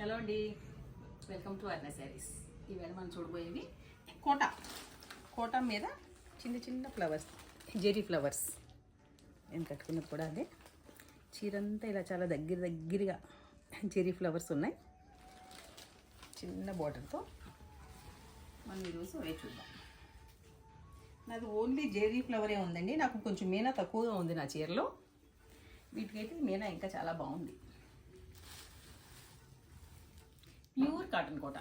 Hello అండి. Welcome to అర్ణ saris ఈవేళ మనం చూడబోయేవి కోట. కోట మీద చిన్న చిన్న ఫ్లవర్స్ జెరీ ఫ్లవర్స్ నేను కట్టుకున్నది కూడా అదే. చీరంతా ఇలా చాలా దగ్గర దగ్గరగా జెరీ ఫ్లవర్స్ ఉన్నాయి. చిన్న బార్డర్తో మనం ఈరోజు అవే చూద్దాం. నాది ఓన్లీ జెరీ ఫ్లవరే ఉందండి. నాకు కొంచెం మీనా తక్కువగా ఉంది నా చీరలో. వీటికైతే మీనా ఇంకా చాలా బాగుంది. Pure cotton Kota.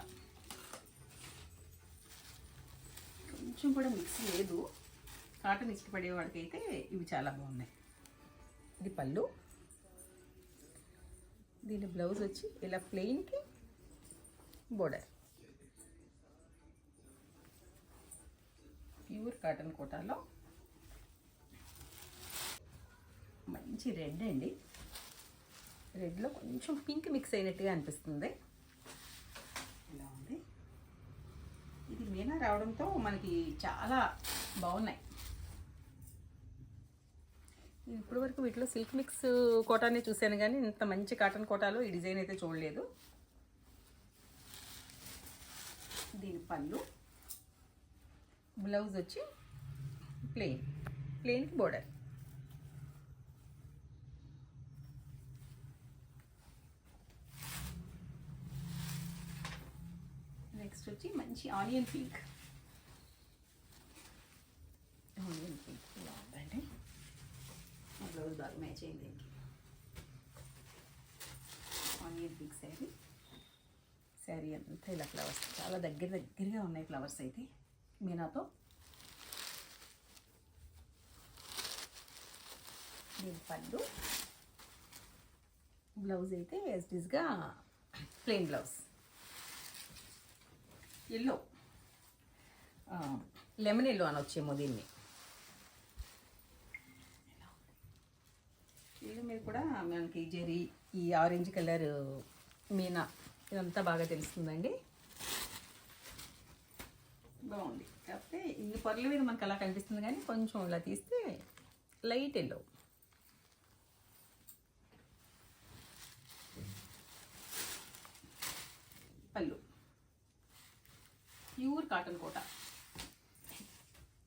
కొంచెం కూడా మిక్స్ లేదు. కాటన్ ఇష్టపడే వాడికైతే ఇవి చాలా బాగున్నాయి. ఇది పళ్ళు. దీని బ్లౌజ్ వచ్చి ఇలా ప్లెయిన్కి బోర్డర్ ప్యూర్ కాటన్ కోటాలో మంచి రెడ్ అండి. రెడ్లో కొంచెం పింక్ మిక్స్ అయినట్టుగా అనిపిస్తుంది. ఇలా ఉంది. ఇది మీనా రావడంతో మనకి చాలా బాగున్నాయి. నేను ఇప్పటి వరకు వీటిలో సిల్క్ మిక్స్ కోటానే చూశాను కానీ ఇంత మంచి కాటన్ కోటాలో ఈ డిజైన్ అయితే చూడలేదు. దీని పళ్ళు. బ్లౌజ్ వచ్చి ప్లెయిన్. ప్లెయిన్కి బోర్డర్. నెక్స్ట్ వచ్చి మంచి ఆనియన్ పింక్. ఆనియన్ పింక్ ఉందండి మా బ్లౌజ్ బాగా మ్యాచ్ అయింది ఆనియన్ పింక్ శారీ శారీ అంతా ఇలా ఫ్లవర్స్ చాలా దగ్గర దగ్గరగా ఉన్నాయి ఫ్లవర్స్ అయితే. మీనాతో? దీని పళ్ళు. బ్లౌజ్ అయితే డిస్గా plain blouse. Yellow lemon yellow అని వచ్చేమో దీన్ని. వీళ్ళ మీద కూడా మనకి జెరీ ఈ ఆరెంజ్ కలర్ మీనా ఇదంతా బాగా తెలుస్తుందండి. బాగుంది. కాకపోతే ఈ పొరల మీద మనకు అలా కనిపిస్తుంది కానీ కొంచెం ఇలా తీస్తే లైట్ ఎల్లో పళ్ళు. కాటన్ కోట.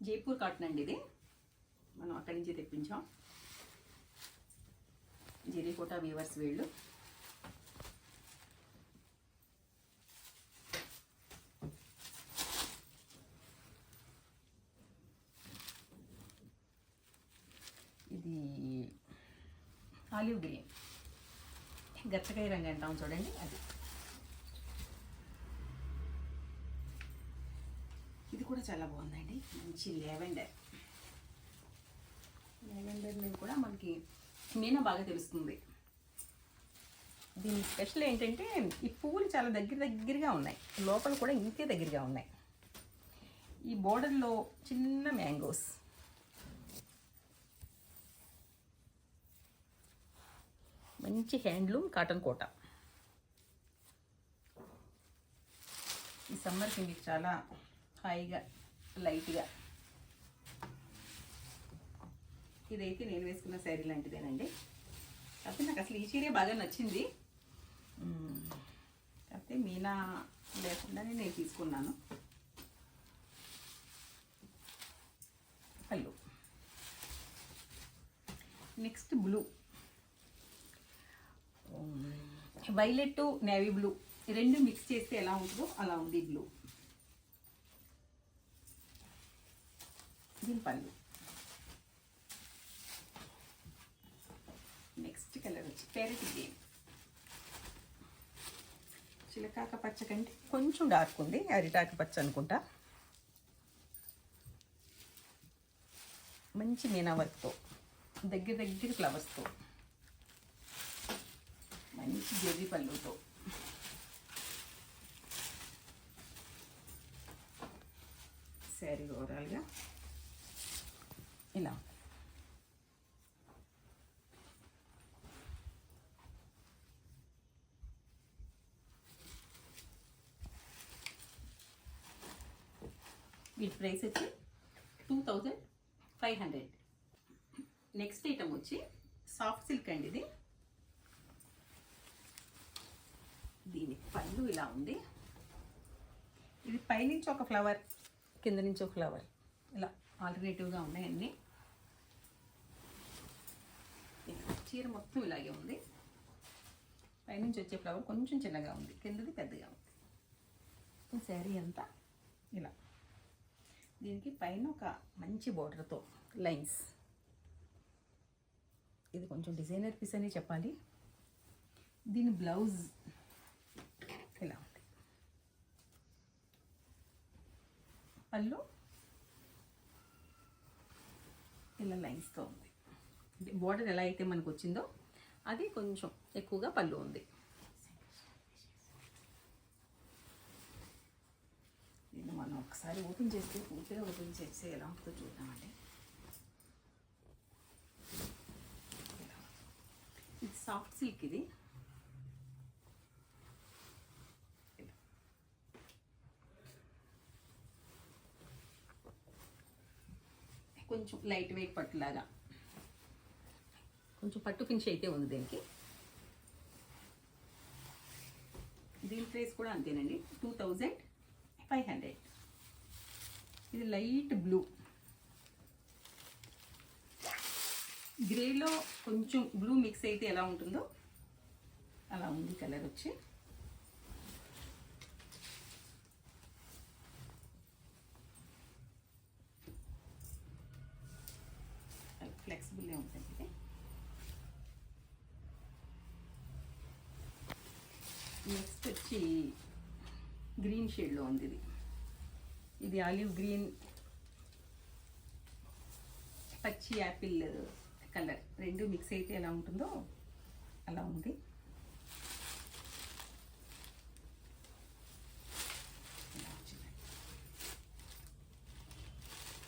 జైపూర్ కాటన్ అండి ఇది. మనం అక్కడి నుంచి తెప్పించాం. జెరీకోట వీవర్స్ వీళ్ళు. ఇది ఆలివ్ గ్రీన్. గచ్చకాయ రంగు అంటాం చూడండి. అది ఇది కూడా చాలా బాగుందండి. మంచి లెవెండర్ లెవెండర్ మీద కూడా మనకి మీనా బాగా తెలుస్తుంది. దీని స్పెషల్ ఏంటంటే ఈ పువ్వులు చాలా దగ్గర దగ్గరగా ఉన్నాయి. లోపల కూడా ఇంకే దగ్గరగా ఉన్నాయి. ఈ బోర్డర్లో చిన్న మ్యాంగోస్. మంచి హ్యాండ్లూమ్ కాటన్ కోట. ఈ సమ్మర్కి మీకు చాలా హాయిగా లైట్గా. ఇదైతే నేను వేసుకున్న శారీ లాంటిదేనండి. కాకపోతే నాకు అసలు ఈ చీరే బాగా నచ్చింది. కాకపోతే మీనా లేకుండానే నేను తీసుకున్నాను. పళ్ళు. Next blue. Violet navy blue. రెండు మిక్స్ చేస్తే ఎలా ఉంటుందో అలా ఉంది బ్లూ. దీని పళ్ళు నెక్స్ట్ కలర్ వచ్చి పెరటి గ్రీన్ చిలకాక పచ్చ కంటే కొంచెం డార్క్ ఉంది. అరిటాక పచ్చ అనుకుంటా. మంచి మీనా వర్క్తో దగ్గర దగ్గర ఫ్లవర్స్తో మంచి జెర్రీ పళ్ళుతో. శారీ ఓవరాల్గా ఇలా. వీటి ప్రైస్ వచ్చి two thousand five hundred. Next item వచ్చి సాఫ్ట్ సిల్క్ అండి ఇది. దీని పళ్ళు ఇలా ఉంది. ఇది పైనుంచి ఒక ఫ్లవర్ కింద నుంచి ఒక ఫ్లవర్. ఇలా ఆల్టర్నేటివ్గా ఉన్నాయన్నీ. చీర మొత్తం ఇలాగే ఉంది. పైనుంచి వచ్చే ఫ్లవర్ కొంచెం చిన్నగా ఉంది. కిందది పెద్దగా ఉంది. ఈ శారీ అంతా ఇలా. దీనికి పైన ఒక మంచి బోర్డర్తో లైన్స్ ఇది కొంచెం డిజైనర్ పీస్ అని చెప్పాలి. దీని బ్లౌజ్ ఇలా ఉంది. పళ్ళు ఇలా లైన్స్తో ఉంది. బోర్డర్ ఎలా అయితే మనకు వచ్చిందో అది కొంచెం ఎక్కువగా పళ్ళు ఉంది. దీన్ని మనం ఒకసారి ఓపెన్ చేస్తే పూర్తిగా ఓపెన్ చేస్తే ఎలా ఉంటుందో చూద్దామండి. ఇది సాఫ్ట్ సిల్క్ ఇది. కొంచెం లైట్ వెయిట్ పట్టులాగా. కొంచెం పట్టు ఫినిష్ అయితే ఉంది దీనికి. దీని ప్రైస్ కూడా అంతేనండి. టూ థౌజండ్ ఫైవ్ హండ్రెడ్ ఇది లైట్ బ్లూ. గ్రేలో కొంచెం బ్లూ మిక్స్ అయితే ఎలా ఉంటుందో అలా ఉంది కలర్ వచ్చి ఫ్లెక్సిబుల్గా ఉంటుంది ఇది నెక్స్ట్ వచ్చి గ్రీన్ షేడ్లో ఉంది ఇది. ఇది ఆలివ్ గ్రీన్ పచ్చి యాపిల్ కలర్. రెండు మిక్స్ అయితే ఎలా ఉంటుందో అలా ఉంది.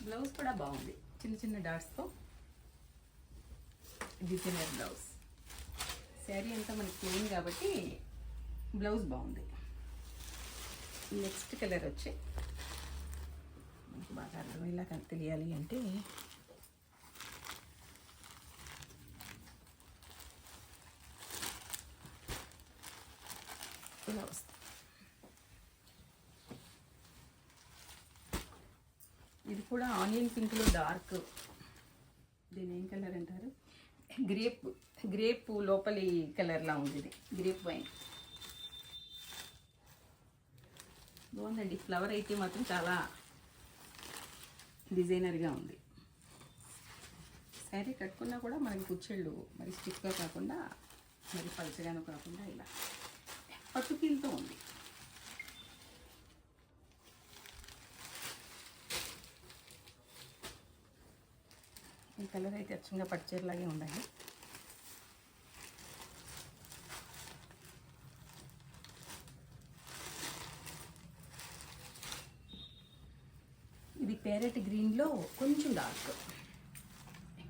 బ్లౌజ్ కూడా బాగుంది. చిన్న చిన్న డాట్స్తో డిజైనర్ బ్లౌజ్. శారీ అంతా మనకి క్లీన్ కాబట్టి బ్లౌజ్ బాగుంది. నెక్స్ట్ కలర్ వచ్చి మనకు బాగా అర్థమయ్యేలా కన్- తెలియాలి అంటే ఇలా వస్తుంది. ఇది కూడా ఆనియన్ పింక్లో డార్క్. దీని ఏం కలర్ అంటారు? గ్రేప్ గ్రేప్ లోపలి కలర్లా ఉంది ఇది. Grape wine. బాగుందండి. ఫ్లవర్ అయితే మాత్రం చాలా డిజైనర్గా ఉంది. శారీ కట్టుకున్నా కూడా మనకి కుచ్చెళ్ళు మరి స్టిక్గా కాకుండా మరి పలచగాను కాకుండా ఇలా పట్టుకీలతో ఉంది. ఈ కలర్ అయితే అచ్చంగా పట్టుచీరలాగే ఉందండి. పేరెట్ గ్రీన్లో కొంచెం డార్క్.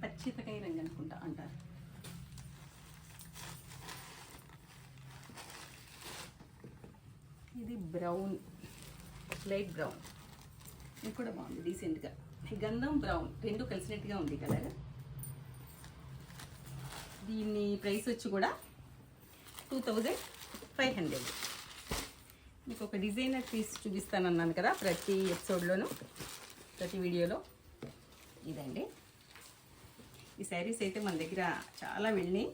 పచ్చితకాయ రంగు అనుకుంటా అంటారు. ఇది బ్రౌన్ లైట్ బ్రౌన్. ఇది కూడా బాగుంది డీసెంట్గా. గంధం బ్రౌన్ రెండు కలిసినట్టుగా ఉంది కలర్. దీని ప్రైస్ వచ్చి కూడా టూ థౌజండ్ ఫైవ్ హండ్రెడ్. మీకు ఒక డిజైనర్ పీస్ చూపిస్తానన్నాను కదా ప్రతి ఎపిసోడ్లోనూ. ప్రతి వీడియోలో ఇదండి. ఈ శారీస్ అయితే మన దగ్గర చాలా వెళ్ళినాయి.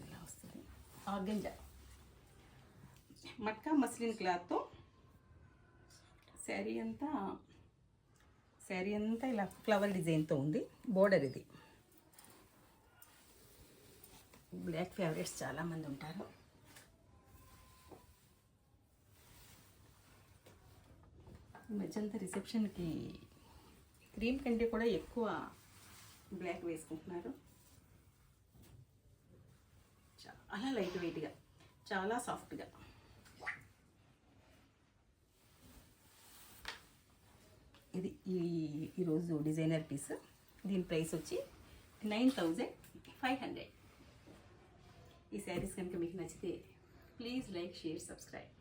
ఇలా వస్తుంది. ఆర్గంజా. మట్కా మస్లిన్ క్లాత్తో శారీ అంతా శారీ అంతా ఇలా ఫ్లవర్ డిజైన్తో ఉంది. బోర్డర్ ఇది. బ్లాక్ ఫేవరెట్స్ చాలామంది ఉంటారు. మధ్యంతా రిసెప్షన్కి క్రీమ్ కంటే కూడా ఎక్కువ బ్లాక్ వేసుకుంటున్నారు. చాలా లైట్ వెయిట్గా చాలా సాఫ్ట్గా. ఇది ఈ ఈరోజు డిజైనర్ పీస్. దీని ప్రైస్ వచ్చి నైన్ థౌజండ్ ఫైవ్ హండ్రెడ్. ఈ శారీస్ కనుక మీకు నచ్చితే ప్లీజ్ లైక్ షేర్ సబ్స్క్రైబ్.